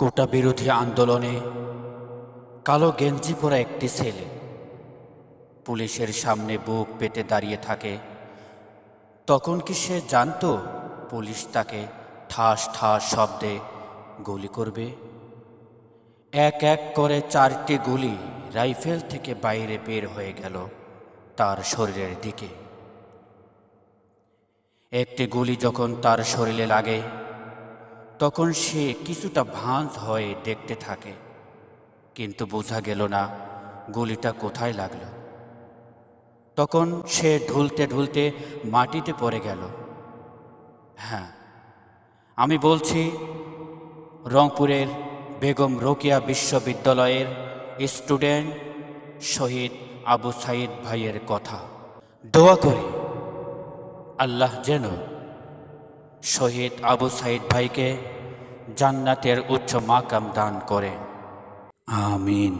কোটা বিরোধী আন্দোলনে কালো গেঞ্জি পরা একটি ছেলে। পুলিশের সামনে বুক পেতে দাঁড়িয়ে থাকে। তখন কি সে জানতো পুলিশ তাকে ঠাস ঠাস শব্দে গুলি করবে? এক এক করে চারটি গুলি রাইফেল থেকে বাইরে বের হয়ে গেল তার শরীরের দিকে। একটি গুলি যখন তার শরীরে লাগে তখন সে কিছুটা ভাঁজ হয়ে দেখতে থাকে, কিন্তু বোঝা গেল না গুলিটা কোথায় লাগল। তখন সে ঢুলতে ঢুলতে মাটিতে পড়ে গেল। হ্যাঁ আমি বলছি, রংপুরের বেগম রোকেয়া বিশ্ববিদ্যালয়ের স্টুডেন্ট শহীদ আবু সাইদ ভাইয়ের কথা। দোয়া করি, আল্লাহ যেন শহীদ আবু সাইদ ভাইকে জান্নাতের উচ্চ মাকাম দান করেন আমিন।